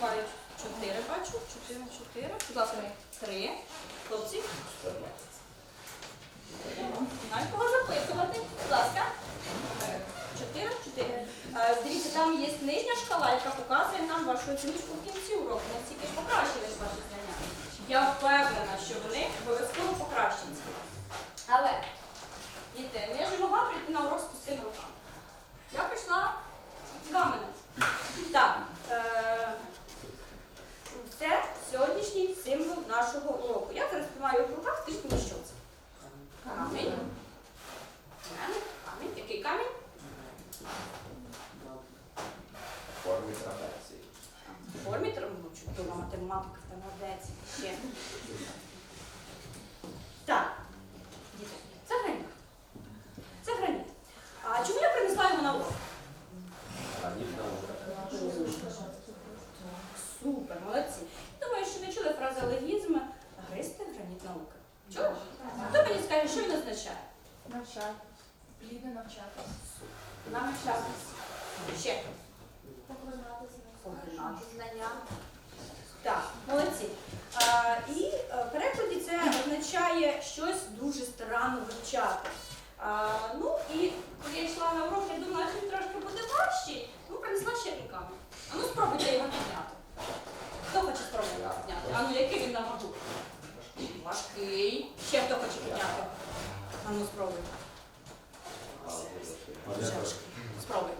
перебувають? Чотири бачу. Чотири, чотири. Будь ласка, три. Хлопці. Знаєш, кого записувати? Будь ласка. Чотири, чотири. Е, Дивіться, там є нижня шкала, яка показує нам вашу оціночку в кінці уроку. Наскільки покращились ваші знання. Я впевнена, що вони обов'язково покращаться. Але, діти, ну я ж не могла прийти на урок з пустими руками. Я прийшла з каменем. Так, е, це сьогоднішній символ нашого уроку. Я зараз тримаю в руках, скажіть мені, що це? Камінь. Камінь. Камінь. Який камінь? Формі трапеції. В формі чудова математика та молодець. Ще. Так. Діти, це граніт. Це граніт. А чому я принесла його на урок? Граніт наука. Супер, молодці. Думаю, що ви чули фразеологізм гристи граніт науки. Чули? Хто мені скаже, що він означає? Навчати. Плідно навчатися. Навчатись. Ще. Поглинати знання. Так, молодці. А, і е, в перекладі це означає щось дуже старанно вивчати. А, ну і коли я йшла на урок, я думала, що трошки буде важчий. Ну, принесла ще один камінь. А ну спробуйте його підняти. Хто хоче спробувати його підняти? А ну який він на вагу? Важкий. Ще хто хоче підняти? А ну спробуй. Вже важкий. Спробуй.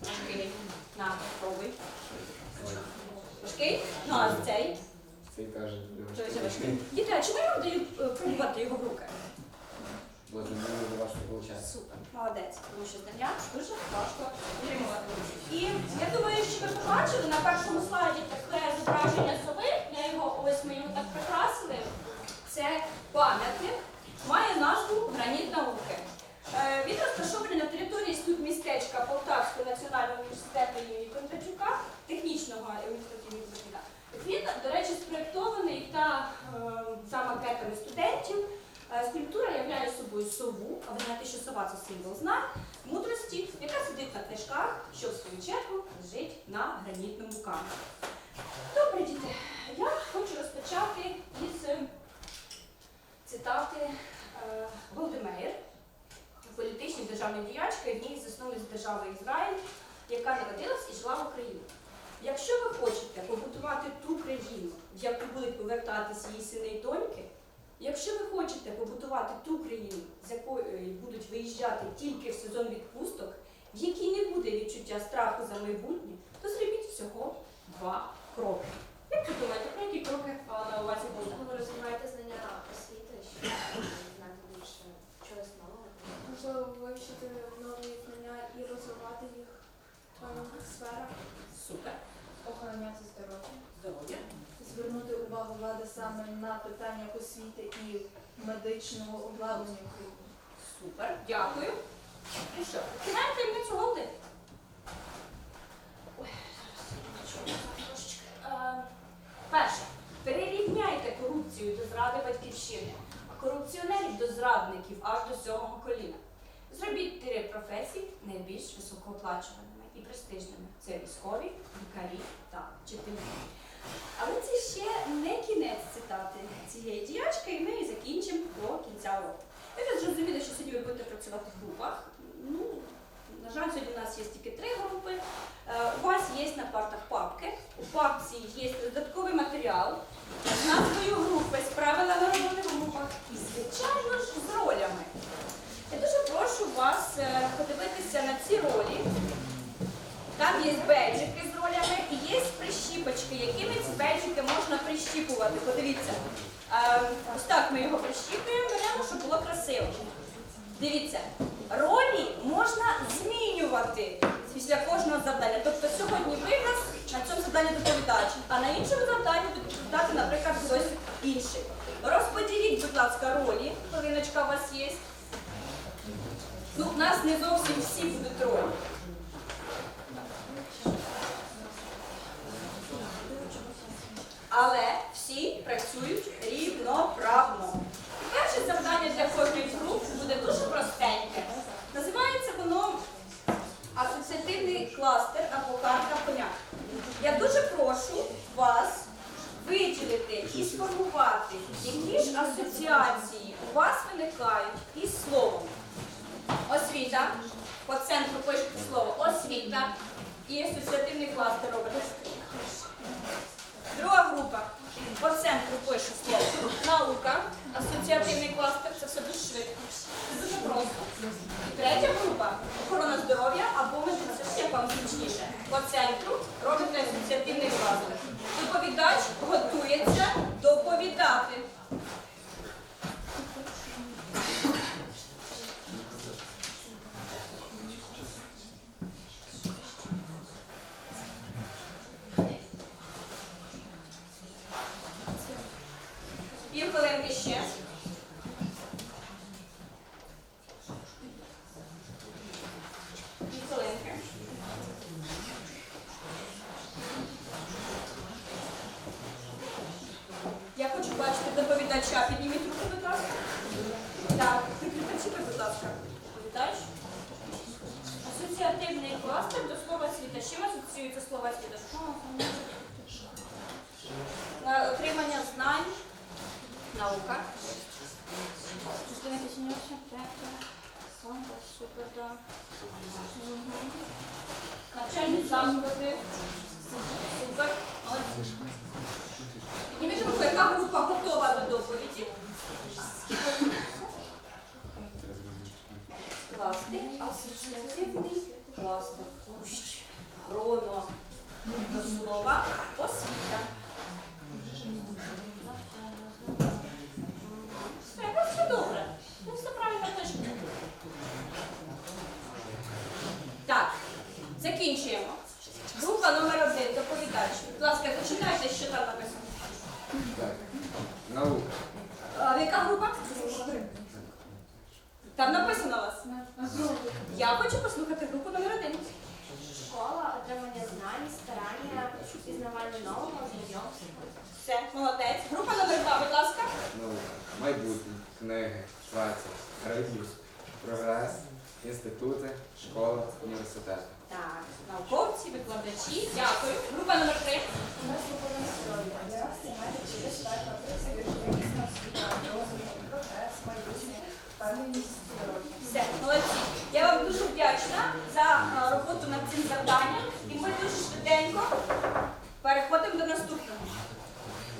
Важкий. На, спробуй. Важкий? Ну, а цей? Цей каже, Що це важкий? Діти, а чому я вам даю е, пробувати його в руки? бо з ними не важко виходить. Супер, молодець, тому що знання дуже важко отримувати. І я думаю, що ви побачили на першому слайді таке зображення сови. Я його ось ми його так прикрасили. Це пам'ятник, має назву Граніт науки. Е, Він розташований на території макетами студентів. Е, Скульптура являє собою сову, а ви знаєте, що сова це символ знань, мудрості, яка сидить на книжках, що в свою чергу лежить на гранітному камені. Добре, діти, я хочу розпочати із цитати е, Голдемейр, політичної державної діячки, однієї з засновниць держави Ізраїль, яка народилась і жила в Україні. Якщо ви хочете побудувати ту країну, в яку будуть повертатися її сини і доньки, хочете ту країну, з якої е, будуть виїжджати тільки в сезон відпусток, в якій не буде відчуття страху за майбутнє, то зробіть всього два кроки. Як ви думаєте, про які кроки на увазі буде? Ви розвиваєте знання освіти, щоб знати більше чогось нового. Можливо, вивчити нові знання і розвивати їх в певних сферах, Супер. охороняти здоров'я, Здоров'я. Увагу влади саме на питання освіти і медичного обладнання України. Супер. Дякую. Ну що, починаємо таємницю голди. Ой, трошечки. Е, Перше. Перерівняйте корупцію до зради батьківщини, а корупціонерів до зрадників аж до сьомого коліна. Зробіть три професії найбільш високооплачуваними і престижними. Це військові, лікарі та вчителі. Але це ще не кінець цитати цієї діячки, і ми її закінчимо до кінця року. Ви вже зрозуміли, що сьогодні ви будете працювати в групах. Ну, на жаль, сьогодні у нас є тільки три групи. Е, У вас є на партах папки. У папці є додатковий матеріал з назвою групи, з правилами роботи в групах і, звичайно ж, з ролями. Я дуже прошу вас е, подивитися на ці ролі. Там є беджики з ролями і є прищіпочки, якими ці беджики можна прищіпувати. Подивіться. Е, Ось так ми його прищіпуємо, беремо, щоб було красиво. Дивіться, ролі можна змінювати після кожного завдання. Тобто сьогодні ви в нас на цьому завданні доповідач, а на іншому завданні доповідати, наприклад, хтось інший. Розподіліть, будь ласка, ролі. Хвилиночка у вас є. Ну, у нас не зовсім всі будуть ролі. Але всі працюють рівноправно. кластер або карта коня. Я дуже прошу вас виділити і сформувати, які ж асоціації у вас виникають із словом. Освіта. По центру пишете слово освіта і асоціативний кластер робите. Друга група. По центру пише слово наука, асоціативний кластер це все дуже швидко. Це дуже просто. І третя група охорона здоров'я або медицина вам зручніше. По центру робите асоціативний кластер. Доповідач готується доповідати. Пів хвилинки ще. Пів хвилинки. Я хочу бачити доповідача. Підніміть руку, будь ласка. Так, прикріпіть, будь ласка. Доповідач. Асоціативний кластер до слова світа. З Чим асоціюється слово світа? На отримання знань, наука. Частина Кисіньовича, третя, сонка, супер, да. Навчальні заклади. Супер. Молодці. Підніміть руку, яка група готова до доповіді? Класти, асоціативний кластер. До слова освіта. Все, все добре. Ну, все правильно пишете. Так, закінчуємо. Група номер один, доповідач. Будь ласка, починайте, що там написано. Так. Наука. А, яка група? Там написано у вас. Я хочу послухати групу номер один. Школа, отримання знань, старання, пізнавання нового, знайомства. Все, молодець. Група номер два, будь ласка. Наука. Майбутнє. Книги. Праця. Радіус. Прогрес. Інститути. Школа. Університети. Так, науковці, викладачі. Дякую. Група номер три. Все, молодці. Я вам дуже вдячна за е, роботу над цим завданням. І ми дуже швиденько переходимо до наступного.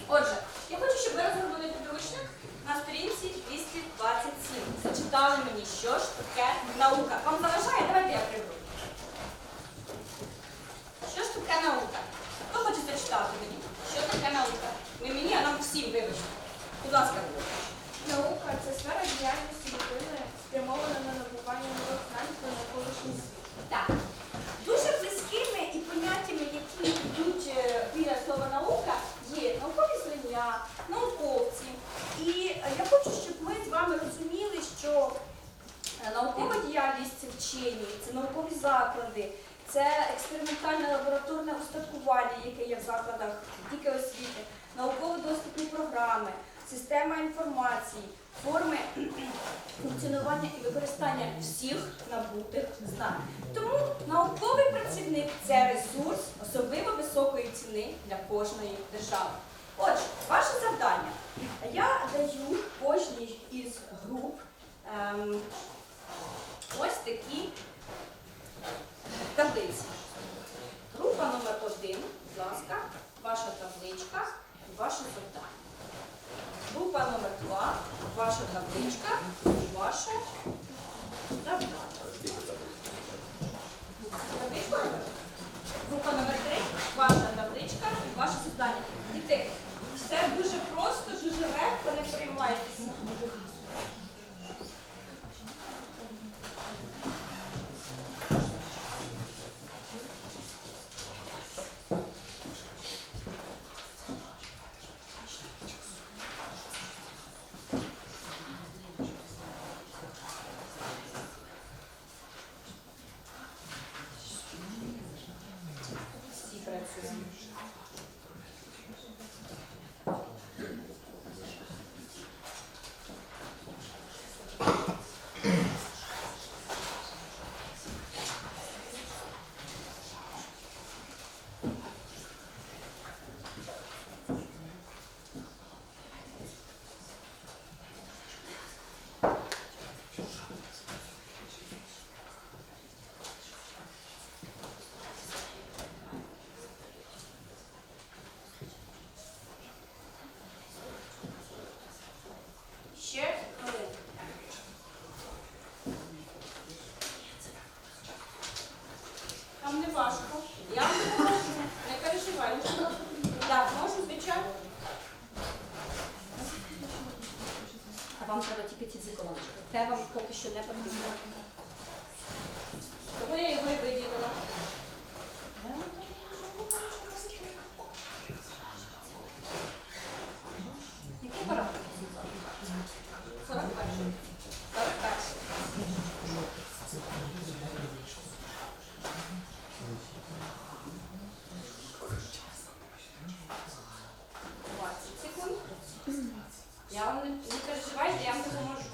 Отже, я хочу, щоб ви розгорнули підручник на сторінці 227. Зачитали мені, що ж таке наука. Вам заважає? Давайте я приберу. Що ж таке наука? Хто хоче зачитати мені? Що таке наука? Не мені, а нам всім вибачте. Будь ласка. Наука це сфера діяльності людини, спрямована на набування нових знань про навколишній світ. Так. Дуже близькими і поняттями, які йдуть е, біля слова наука, є наукові знання, науковці. І е, я хочу, щоб ми з вами розуміли, що е, наукова діяльність вчені, це наукові заклади, це експериментальне лабораторне устаткування, яке є в закладах тільки освіти, науково-доступні програми, система інформації, форми функціонування і використання всіх набутих знань. Тому науковий працівник це ресурс особливо високої ціни для кожної держави. Отже, ваше завдання. Я вам не, не переживайте, я вам допоможу.